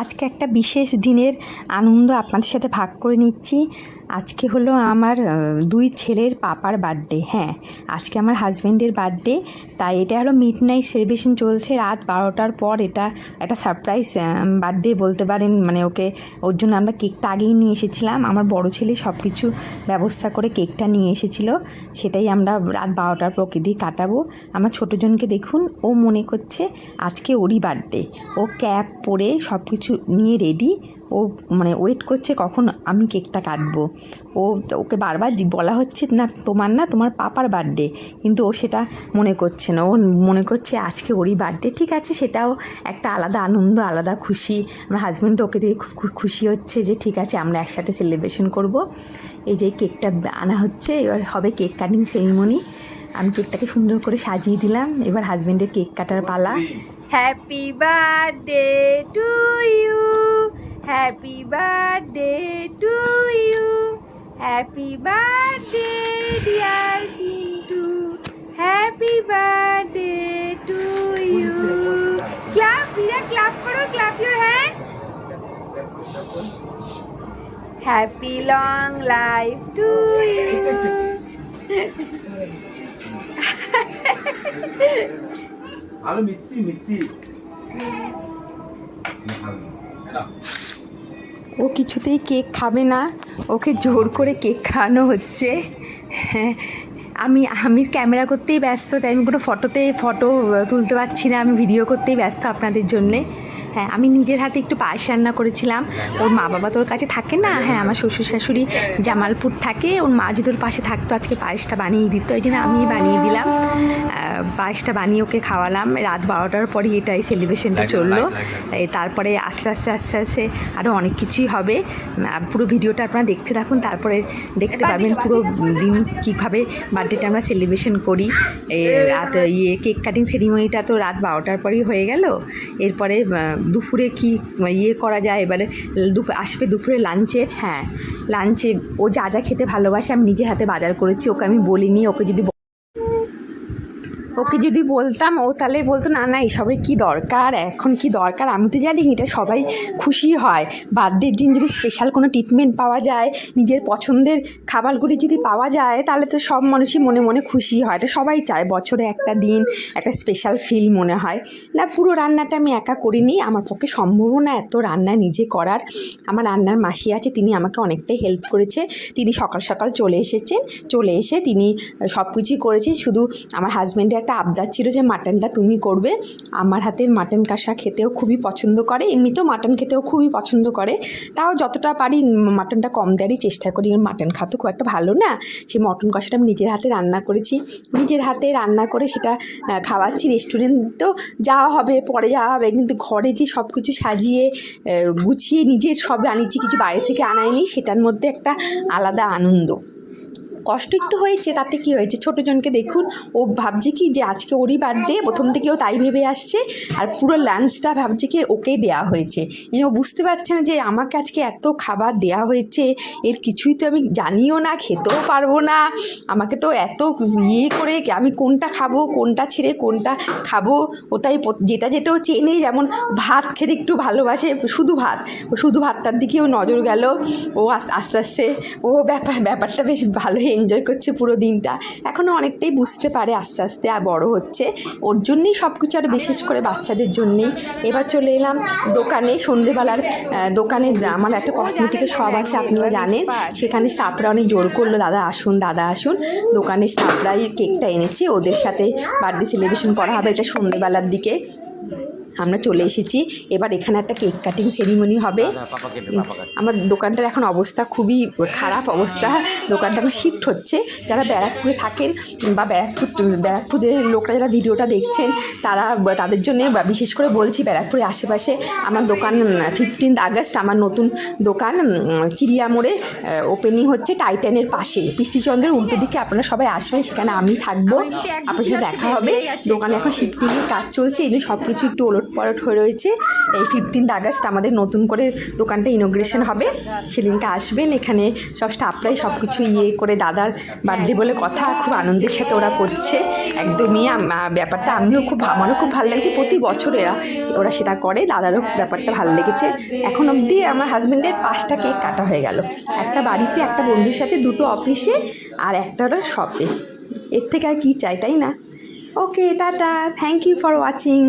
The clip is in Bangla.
আজকে একটা বিশেষ দিনের আনন্দ আপনাদের সাথে ভাগ করে নিচ্ছি। আজকে হলো আমার দুই ছেলের পাপার বার্থডে হ্যাঁ। আজকে আমার হাজব্যান্ডের বার্থডে তাই এটা হলো মিড নাইট সেলিব্রেশন চলছে রাত বারোটার পর। এটা একটা সারপ্রাইজ বার্থডে বলতে পারেন মানে ওকে, ওর জন্য আমরা কেকটা আগেই নিয়ে এসেছিলাম। আমার বড় ছেলে সব কিছু ব্যবস্থা করে কেকটা নিয়ে এসেছিল। সেটাই আমরা রাত বারোটার প্রকৃতি কাটাবো। আমার ছোটোজনকে দেখুন, ও মনে করছে আজকে ওরই বার্থডে ও ক্যাপ পরে সব কিছু নিয়ে রেডি ও মানে ওয়েট করছে কখন আমি কেকটা কাটবো। ও ওকে বারবার বলা হচ্ছে না, তোমার না তোমার পাপার বার্থডে কিন্তু ও সেটা মনে করছে না। ও মনে করছে আজকে ওরই বার্থডে ঠিক আছে, সেটাও একটা আলাদা আনন্দ, আলাদা খুশি। আমার হাজব্যান্ড ওকে দিয়ে খুশি হচ্ছে যে, ঠিক আছে, আমরা একসাথে সেলিব্রেশন করব। এই যে কেকটা আনা হচ্ছে, এবার হবে কেক কাটিং সেরিমনি আমি কেকটাকে সুন্দর করে সাজিয়ে দিলাম। এবার হাজব্যান্ডের কেক কাটার পালা। Happy birthday to you happy birthday to you happy birthday dear Chintu happy birthday to you clap Riya clap করো clap your hand happy long life to you ভালো মিথ্যি মিথ্যি ভালো এটা ও কিছুতেই কেক খাবে না। ওকে জোর করে কেক খাওয়ানো হচ্ছে। হ্যাঁ আমি আমি ক্যামেরা করতেই ব্যস্ত, তাই আমি কোনো ফটোতে, ফটো তুলতে পারছি না। আমি ভিডিও করতেই ব্যস্ত আপনাদের জন্যে। হ্যাঁ আমি নিজের হাতে একটু পায়েস রান্না করেছিলাম। ওর মা বাবা তোর কাছে থাকে না? হ্যাঁ আমার শ্বশুর শাশুড়ি জামালপুর থাকে। ওর মা যদি ওর পাশে থাকতো আজকে পায়েসটা বানিয়ে দিত। ওই জন্য আমি বানিয়ে দিলাম। পায়েসটা বানিয়ে ওকে খাওয়ালাম। রাত বারোটার পরে এটাই সেলিব্রেশনটা চলল। তারপরে আস্তে আস্তে আস্তে আস্তে আরও অনেক কিছুই হবে। পুরো ভিডিওটা আপনারা দেখতে থাকুন। তারপরে দেখতে পাবেন পুরো দিন কীভাবে বার্থডেটা আমরা সেলিব্রেশন করি। এই রাত ইয়ে কেক কাটিং সেরিমনিটা তো রাত বারোটার পরেই হয়ে গেল। এরপরে দুপুরে কি ইয়ে করা যায়? এবারে দুপুর, আসবে দুপুরে লাঞ্চের হ্যাঁ। লাঞ্চে ও যা যা খেতে ভালোবাসে আমি নিজের হাতে বাজার করেছি, ওকে আমি বলিনি, ওকে যদি ওকে যদি বলতাম, ও তাহলে বলতো, না না, এসবের কী দরকার? এখন কি দরকার? আমি তো জানি এটা সবাই খুশি হয়। বার্থডের দিন যদি স্পেশাল কোনো ট্রিটমেন্ট পাওয়া যায়, নিজের পছন্দের খাবারগুলি যদি পাওয়া যায়, তাহলে তো সব মানুষই মনে মনে খুশি হয়। এটা সবাই চায়, বছরে একটা দিন, একটা স্পেশাল ফিল মনে হয়। না, পুরো রান্নাটা আমি একা করিনি, আমার পক্ষে সম্ভবও না এত রান্না নিজে করার। আমার রান্নার মাসি আছে, তিনি আমাকে অনেকটাই হেল্প করেছে। তিনি সকাল সকাল চলে এসেছেন। চলে এসে তিনি সব কিছুই করেছেন। শুধু আমার হাজব্যান্ডের একটা আবদার ছিল যে মাটনটা তুমি করবে। আমার হাতের মাটন কষা খেতেও খুবই পছন্দ করে, এমনিতেও মাটন খেতেও খুবই পছন্দ করে। তাও যতটা পারি মাটনটা কম দেওয়ারই চেষ্টা করি মাটন খাওয়া তো খুব একটা ভালো না। সেই মটন কষাটা আমি নিজের হাতে রান্না করেছি। নিজের হাতে রান্না করে সেটা খাওয়াচ্ছি রেস্টুরেন্টেও যাওয়া হবে, পরে যাওয়া হবে, কিন্তু ঘরে যে সব কিছু সাজিয়ে গুছিয়ে নিজের সব আনিয়েছি কিছু বাইরে থেকে আনাইনি সেটার মধ্যে একটা আলাদা আনন্দ। কষ্ট একটু হয়েছে, তাতে কি হয়েছে? ছোটোজনকে দেখুন, ও ভাবছে কি যে আজকে ওরই বার্থডে প্রথম থেকে ও তাই ভেবে আসছে আর পুরো লাঞ্চটা ভাবছে কি ওকেই দেওয়া হয়েছে। এই ও বুঝতে পারছে না যে আমাকে আজকে এত খাবার দেওয়া হয়েছে, এর কিছুই তো আমি জানিও না, খেতেও পারব না, আমাকে তো এত ইয়ে করে আমি কোনটা খাব, কোনটা ছেড়ে কোনটা খাব, ও তাই যেটা যেটা ও চেনে, যেমন ভাত খেতে একটু ভালোবাসে, শুধু ভাত, শুধু ভাতটার দিকেও নজর গেল, ও আস- আস্তে আস্তে, ও ব্যাপার, ব্যাপারটা বেশ ভালোই এনজয় করছে পুরো দিনটা। এখনও অনেকটাই বুঝতে পারে আস্তে আস্তে আর বড় হচ্ছে। ওর জন্যই সব কিছু আর বিশেষ করে বাচ্চাদের জন্যেই। এবার চলে এলাম দোকানে, সন্ধেবেলার দোকানে, আমার একটা কসমেটিকের সব আছে আপনারা জানেন। সেখানে স্টাফরা অনেক জোর করল, দাদা আসুন দাদা আসুন। দোকানে স্টাফরাই কেকটা এনেছে, ওদের সাথে বার্থডে সেলিব্রেশন করা হবে এটা সন্ধেবেলার দিকে। আমরা চলে এসেছি। এবার এখানে একটা কেক কাটিং সেরিমনি হবে আমার দোকানটার এখন অবস্থা খুবই খারাপ অবস্থা। দোকানটা এখন শিফট হচ্ছে। যারা ব্যারাকপুরে থাকেন বা ব্যারাকপুর ব্যারাকপুরের লোকরা যারা ভিডিওটা দেখছেন তারা তাদের জন্য বিশেষ করে বলছি ব্যারাকপুরের আশেপাশে আমার দোকান ফিফটিন্থ আগস্ট আমার নতুন দোকান চিড়িয়া মোড়ে ওপেনিং হচ্ছে টাইটানের পাশে। পিসি চন্দ্রের উল্টো দিকে আপনারা সবাই আসবেন সেখানে আমি থাকব। আপনার সাথে দেখা হবে। দোকানে এখন শিফটিংয়ের কাজ চলছে। এই সব কিছু একটু ওলট পরট হয়ে রয়েছে। এই ফিফটিন্থ আগস্ট আমাদের নতুন করে দোকানটা ইনোগ্রেশন হবে। সেদিনকে আসবেন, এখানে সব স্টাফরাই সব কিছু ইয়ে করে দাদার বার্থডে বলে কথা, খুব আনন্দের সাথে ওরা করছে। একদমই ব্যাপারটা আমিও খুব আমারও খুব ভালো লাগছে। প্রতি বছর এরা, ওরা সেটা করে, দাদারও ব্যাপারটা ভালো লেগেছে। এখন অবধি আমার হাজব্যান্ডের পাঁচটা কেক কাটা হয়ে গেল। একটা বাড়িতে, একটা বন্ধুর সাথে, দুটো অফিসে আর একটা ওরা শপে এর থেকে আর কী চাই, তাই না? Okay tata. Thank you for watching